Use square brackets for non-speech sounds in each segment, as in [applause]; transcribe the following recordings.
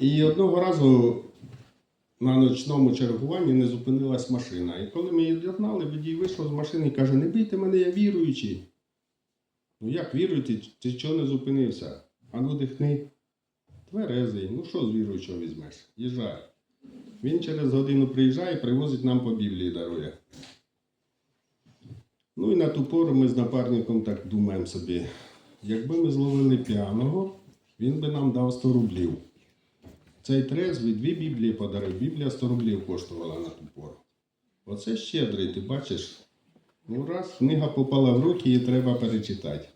І одного разу на ночному чергуванні не зупинилась машина. І коли ми її догнали, водій вийшов з машини і каже: Не бийте мене, я віруючий. Ну як віруючий, ти чого не зупинився? А ну дихни. Тверезий, ну що з віруючого візьмеш? Їжджай. Він через годину приїжджає, привозить нам по Біблії дарує. Ну і на ту пору ми з напарником так думаємо собі, якби ми зловили п'яного, він би нам дав 100 рублів. Цей трезвий дві Біблії подарив. Біблія 100 рублів коштувала на ту пору. Оце щедрий, ти бачиш. Ну, раз книга попала в руки, її треба перечитати.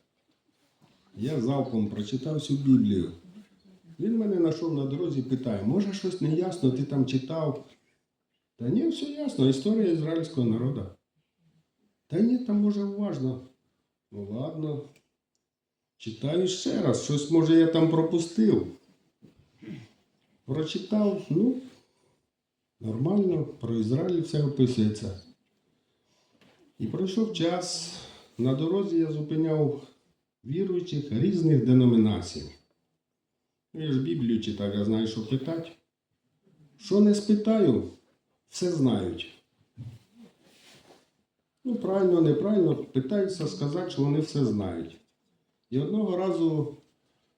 Я залпом прочитав всю Біблію. Він мене знайшов на дорозі питає, може щось не ясно, ти там читав? Та ні, все ясно, історія ізраїльського народу. Та ні, там може уважно. Ну ладно. Читаю ще раз, щось може я там пропустив. Прочитав, ну, нормально, про Ізраїль все описується. І пройшов час. На дорозі я зупиняв віруючих різних деномінацій. Ну, Я ж Біблію читав, я знаю, що питати. Що не спитаю, все знають. Ну, правильно, неправильно, питаються сказати, що вони все знають. І одного разу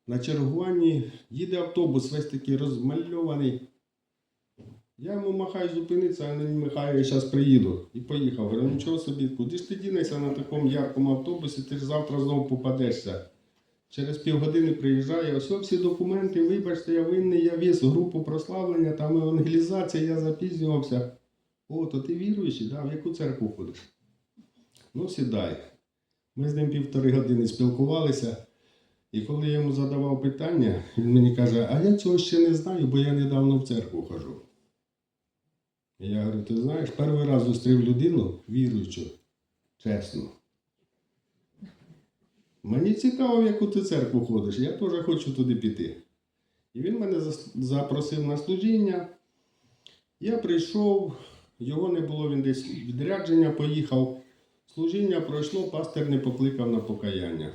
на чергуванні їде автобус весь такий розмальований. Я йому махаю зупинитися, а він махає, я зараз приїду. І поїхав. Говорю, нічого собі, куди ж ти дінешся на такому яркому автобусі, ти ж завтра знову попадешся. Через півгодини приїжджає, ось всі документи, вибачте, я винний, я віз групу прославлення, там евангелізація, я запізнювався. О, то ти віруючий, да? в яку церкву ходиш? Ну, сідай. Ми з ним півтори години спілкувалися. І коли я йому задавав питання, він мені каже, а я цього ще не знаю, бо я недавно в церкву хожу. Я говорю, ти знаєш, перший раз зустрів людину віруючу, чесно. Мені цікаво, в яку ти церкву ходиш, я теж хочу туди піти. І він мене запросив на служіння. Я прийшов, його не було, він десь відрядження поїхав. Служіння пройшло, пастир не покликав на покаяння.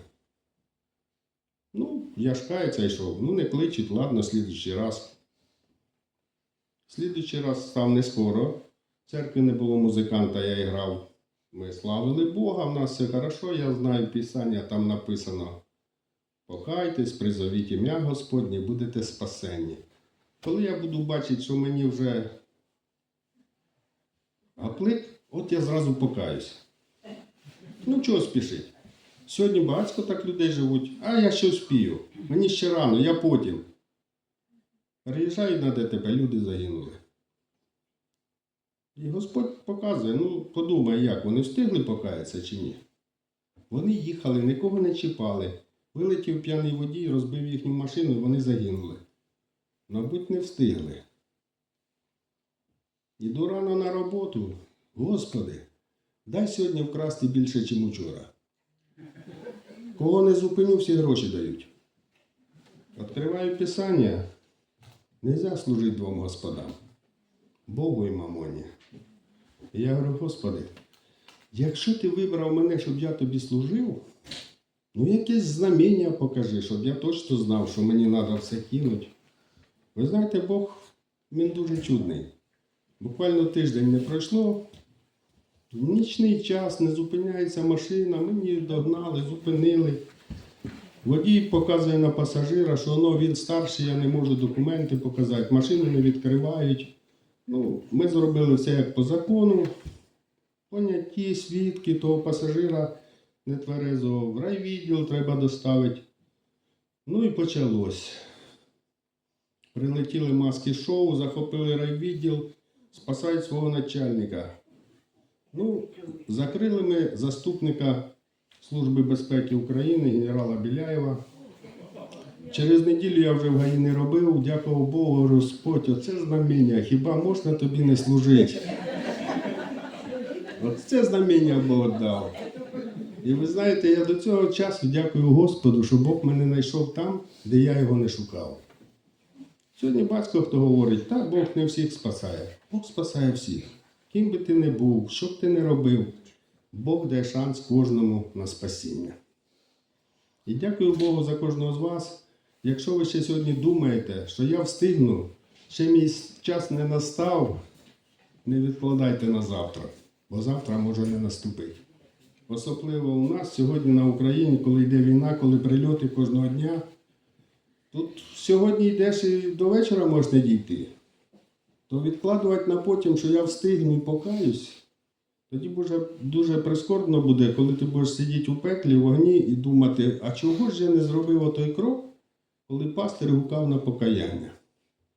Я ж кається йшов. Ну, не кличуть, ладно, слідуючий раз. Слідуючий раз став не скоро. В церкві не було музиканта, я грав. Ми славили Бога, в нас все хорошо, я знаю Писання, там написано. Покайтесь, призовіть ім'я Господнє, будете спасені. Коли я буду бачити, що мені вже гаплик, от я зразу покаюсь. Ну, чого спішить? Сьогодні багатько так людей живуть, а я ще вспію. Мені ще рано, я потім. Приїжджають на ДТП, люди загинули. І Господь показує, ну подумай, як вони встигли покаятися чи ні. Вони їхали, нікого не чіпали. Вилетів п'яний водій, розбив їхню машину, і вони загинули. Мабуть, не встигли. Іду рано на роботу. Господи, дай сьогодні вкрасти більше, ніж учора. Кого не зупиню, всі гроші дають. Відкриваю Писання. Нельзя служити двом господам. Богу і мамоні. І я говорю, Господи, якщо ти вибрав мене, щоб я тобі служив, ну якесь знамення покажи, щоб я точно знав, що мені треба все кинути. Ви знаєте, Бог він дуже чудний. Буквально тиждень не пройшло. Нічний час не зупиняється машина, мені догнали, зупинили. Водій показує на пасажира, що ну, він старший, я не можу документи показати, машину не відкривають. Ну, ми зробили все як по закону. Поняті свідки того пасажира нетверезого в райвідділ треба доставити. Ну і почалось. Прилетіли маски шоу, захопили райвідділ, спасають свого начальника. Ну, закрили ми заступника Служби безпеки України генерала Біляєва. Через неділю я вже в ГАІ не робив, дякував Богу, Господь, оце знамення, хіба можна тобі не служити? Оце знамення Бог дав. І ви знаєте, я до цього часу дякую Господу, що Бог мене знайшов там, де я його не шукав. Сьогодні батько хто говорить, так Бог не всіх спасає. Бог спасає всіх. Ким би ти не був, що б ти не робив, Бог дає шанс кожному на спасіння. І дякую Богу за кожного з вас. Якщо ви ще сьогодні думаєте, що я встигну, ще мій час не настав, не відкладайте на завтра, бо завтра може не наступити. Особливо у нас сьогодні на Україні, коли йде війна, коли прильоти кожного дня. Тут сьогодні йдеш і до вечора можеш не дійти. То відкладувати на потім, що я встигну і покаюсь, тоді буде дуже прискорбно буде, коли ти будеш сидіти у пеклі, в вогні і думати, а чого ж я не зробив отой крок, коли пастир гукав на покаяння?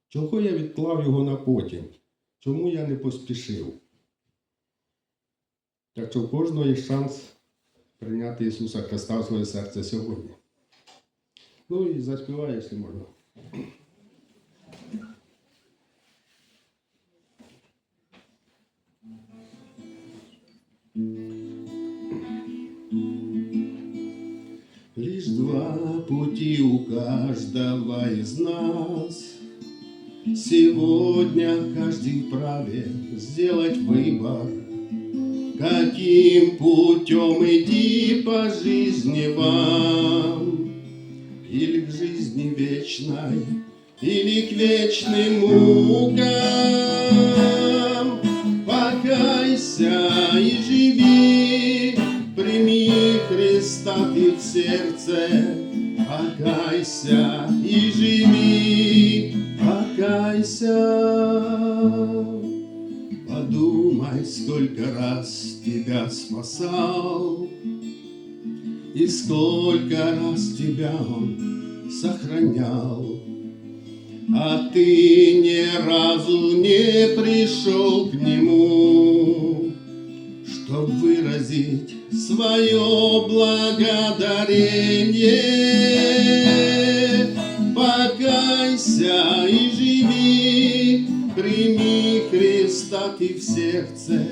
Чого я відклав його на потім? Чому я не поспішив? Так що у кожного є шанс прийняти Ісуса Христа в своє серце сьогодні. Ну і заспівай, якщо можна. Пути у каждого из нас. Сегодня каждый вправе сделать выбор, Каким путем иди по жизни вам, Или к жизни вечной, или к вечным мукам. Покайся и живи, прими Христа ты в сердце, Покайся и живи, покайся. Подумай, сколько раз тебя спасал, И сколько раз тебя он сохранял. А ты ни разу не пришел к нему, Чтоб выразить свое благодарение. Покайся и живи, прими Христа ты в сердце.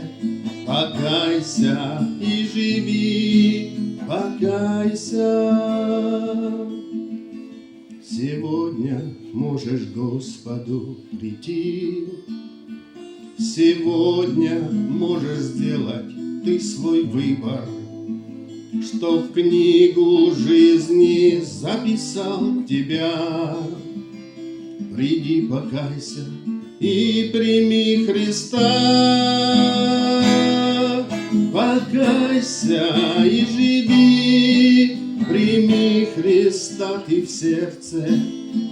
Покайся и живи, покайся. Сегодня можешь Господу прийти. Сегодня можешь сделать ты свой выбор, Что в книгу жизни записал тебя. Приди, покайся и прими Христа. Покайся и живи, прими Христа ты в сердце.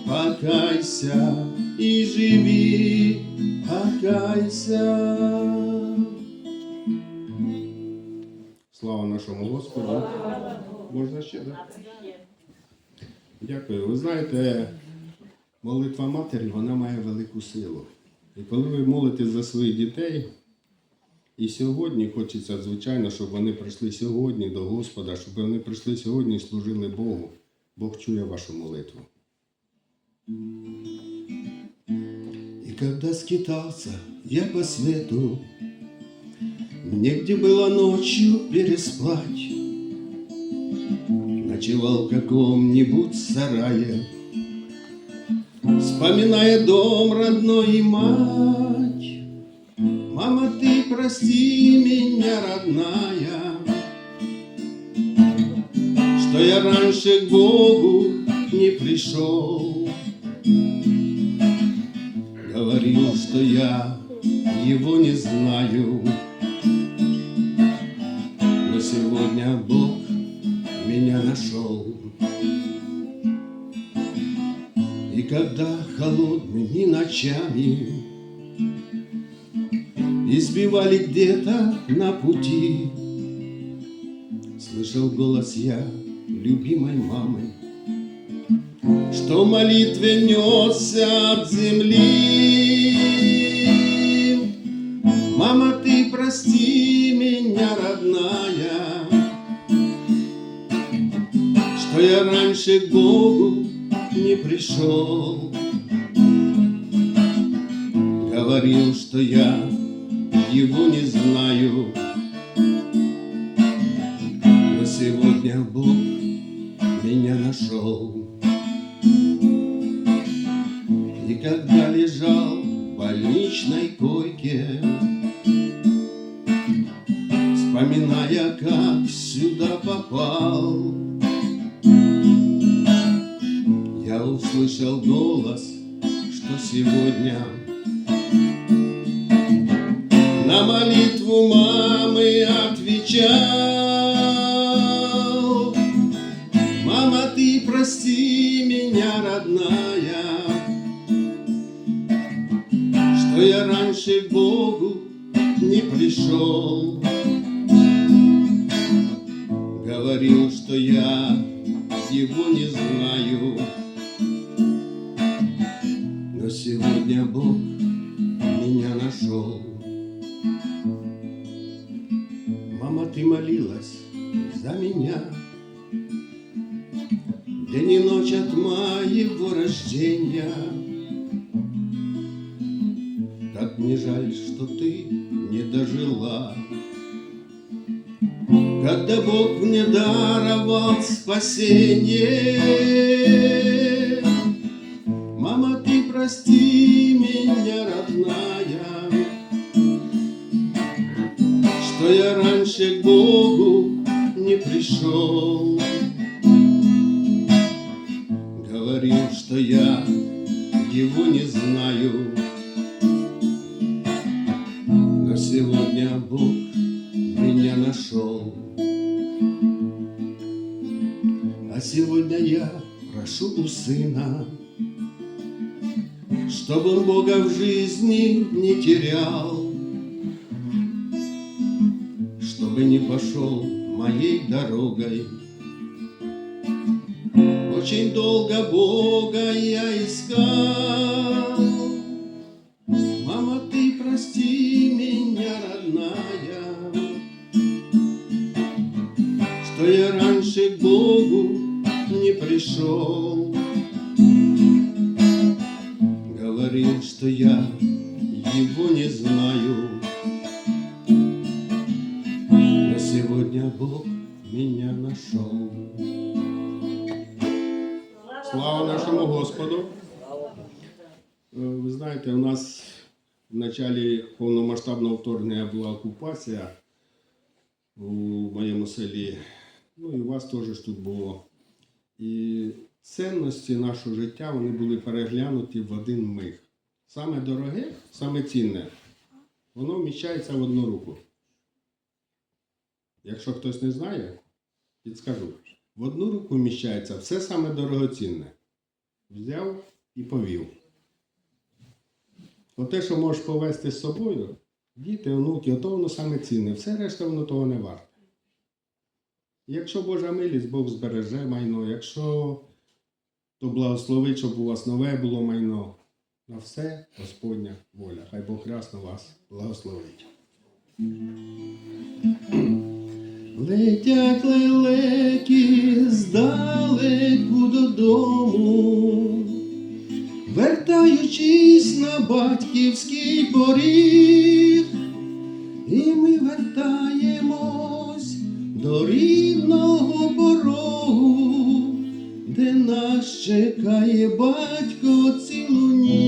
Покайся и живи, покайся. Нашому Господу. Можна ще, так? Дякую. Ви знаєте, молитва матері вона має велику силу. І коли ви молитесь за своїх дітей, і сьогодні хочеться, звичайно, щоб вони прийшли сьогодні до Господа, щоб вони прийшли сьогодні і служили Богу. Бог чує вашу молитву. И когда скитался я по свету, Негде было ночью переспать, Ночевал в каком-нибудь сарае, Вспоминая дом родной и мать. Мама, ты прости меня, родная, Что я раньше к Богу не пришел. Говорил, что я его не знаю, сегодня Бог меня нашел. И когда холодными ночами Избивали где-то на пути, Слышал голос я любимой мамы, Что молитве несся от земли. Прости меня, родная, Что я раньше к Богу не пришел. Говорил, что я его не знаю, но сегодня Бог меня нашел. И когда лежал в больничной койке, как сюда попал, Я услышал голос, что сегодня его не Спасение Мама, ты прости меня, родная что я раньше к Богу не пришел. Говорил, что я его не знаю, в жизни не терял, чтобы не пошел моей дорогой. Очень долго Бога я искал. Мама, ты прости меня, родная, что я раньше к Богу не пришел. Вторгнення була окупація у моєму селі. Ну і у вас теж тут було. І цінності нашого життя вони були переглянуті в один миг. Саме дороге, саме цінне, воно вміщається в одну руку. Якщо хтось не знає, підскажу. В одну руку вміщається все саме дорогоцінне. Взяв і повів. Оте, що можеш повезти з собою, діти, онуки, ото воно саме цінне. Все решта воно того не варте. Якщо Божа милість, Бог збереже майно. Якщо то благословить, щоб у вас нове було майно. На все Господня воля. Хай Бог рясно вас благословить. Летять лелеки здалеку додому, вертаючись на батьківський поріг, і ми вертаємось до рідного порогу, де нас чекає батько цілу ніч.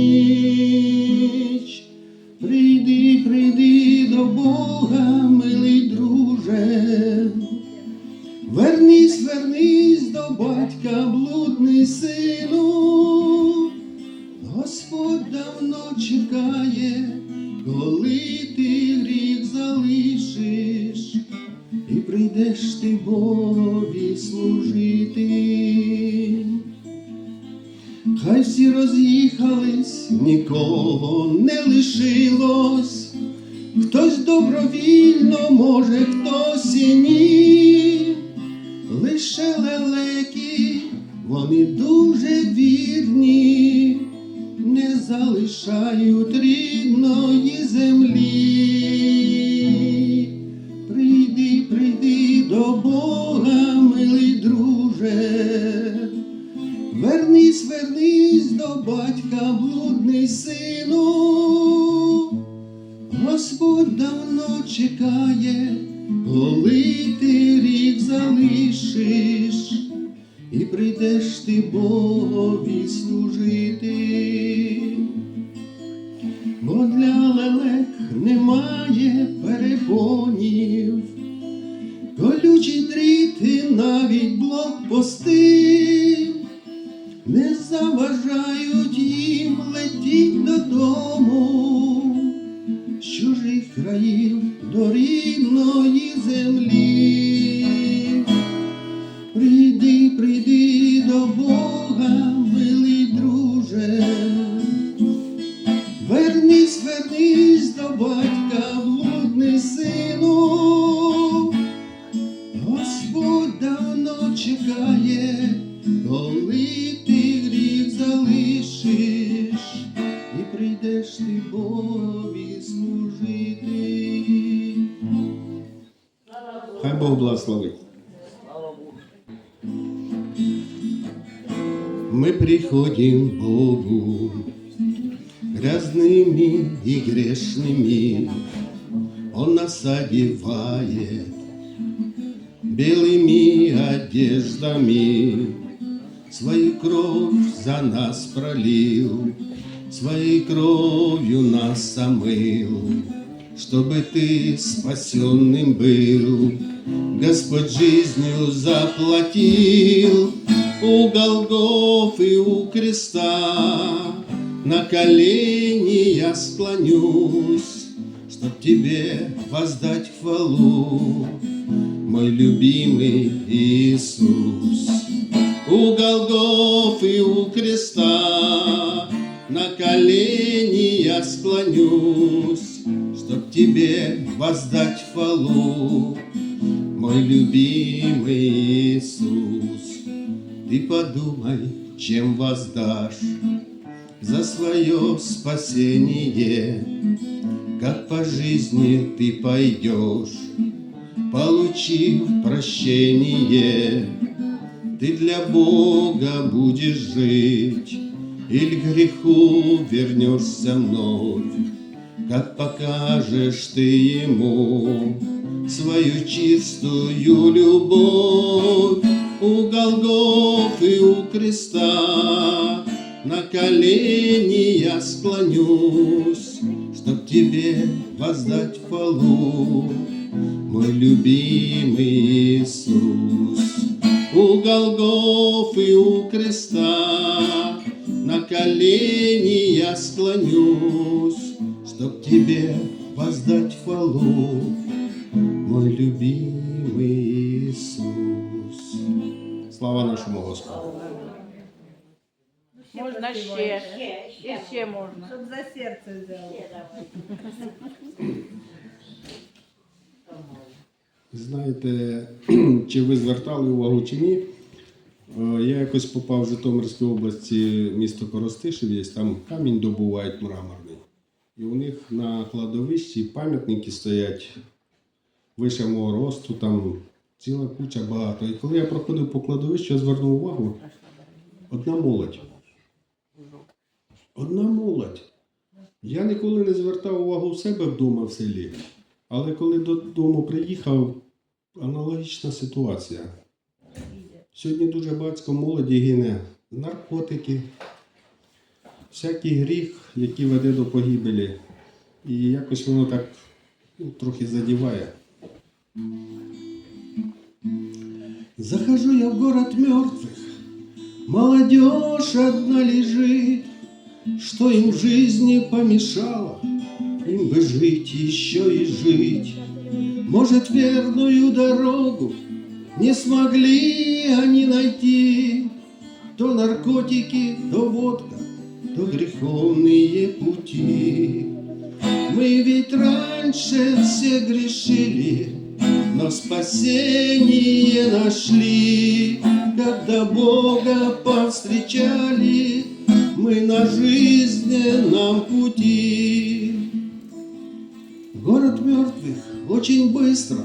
Прийди, прийди до Бога, милий друже. Вернись, вернись до батька, блудний сину. Господь давно чекає, коли роз'їхались, нікого не лишилось, хтось добровільно, може, хтось і ні, лише лелеки, вони дуже вірні, не залишають рідної землі. Прийди, прийди до Бога, милий друже. Батька, блудний сину. Господь давно чекає, коли ти рік залишиш, і прийдеш ти Богові служити. Бо для лелек немає перепонів, колючі дріти навіть блокпости не заважають Хай Бог благословить. Мы приходим к Богу грязными и грешными. Он нас одевает белыми одеждами. Свою кровь за нас пролил, своей кровью нас омыл, чтобы ты спасенным был. Господь жизнью заплатил у Голгофы, у креста. На колени я склонюсь, чтоб тебе воздать хвалу, мой любимый Иисус. У Голгофы, у креста на колени я склонюсь, чтоб тебе воздать хвалу, мой любимый Иисус. Ты подумай, чем воздашь за свое спасение, как по жизни ты пойдешь, получив прощение. Ты для Бога будешь жить, или к греху вернешься вновь, как покажешь ты ему свою чистую любовь у Голгофы, у креста. На колени я склонюсь, чтоб тебе воздать хвалу, мой любимый Иисус. У Голгофы, у креста на колени я склонюсь, чтоб тебе воздать хвалу, мой любимый Иисус. Слава нашому Господу! Можна ще. І ще можна. Щоб за серце взяв. Знаєте, [clears throat] чи ви звертали увагу чи ні? Е, Я якось попав в Житомирській області, місто Коростишів, є там камінь добувають мраморний. І у них на кладовищі пам'ятники стоять вище мого росту, там ціла куча багато. І коли я проходив по кладовищу, я звернув увагу, одна молодь. Одна молодь. Я ніколи не звертав увагу в себе вдома в селі. Але коли додому приїхав, аналогічна ситуація. Сьогодні дуже багато молоді гине наркотики, всякий гріх, який веде до погибелі. І якось воно так ну, трохи задіває. Захожу я в город мертвых, молодежь одна лежит, что им в жизни помешало, им бы жить еще и жить. Может, верную дорогу не смогли они найти, то наркотики, то водка, то греховные пути. Мы ведь раньше все грешили, но спасение нашли, когда Бога повстречали, мы на жизненном пути. Город мертвых очень быстро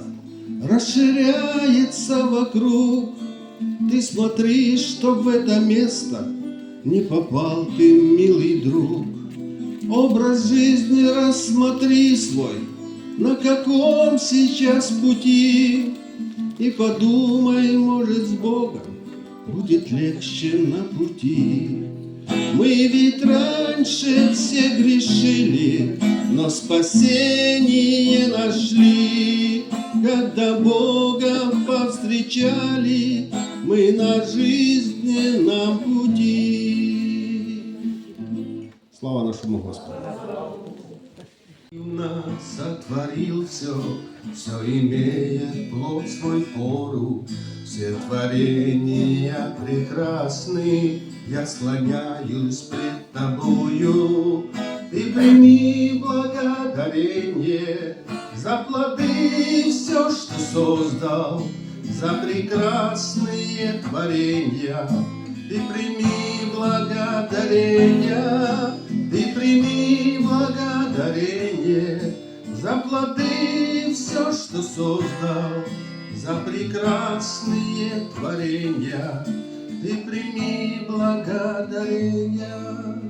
расширяется вокруг. Ты смотри, чтоб в это место не попал ты, милый друг. Образ жизни рассмотри свой, на каком сейчас пути. И подумай, может, с Богом будет легче на пути. Мы ведь раньше все грешили, но спасение нашли, когда Бога повстречали, мы на жизненном пути. Слава нашему Господу! Нас сотворил все, все имеет плод свой пору, все творения прекрасны, я склоняюсь пред тобою, ты прими благодарение, заплати все, что создал, за прекрасные творения. Ты прими благодарение, ты прими благодарение, плоды все, что создал, за прекрасные творения. Ты прими благодарение.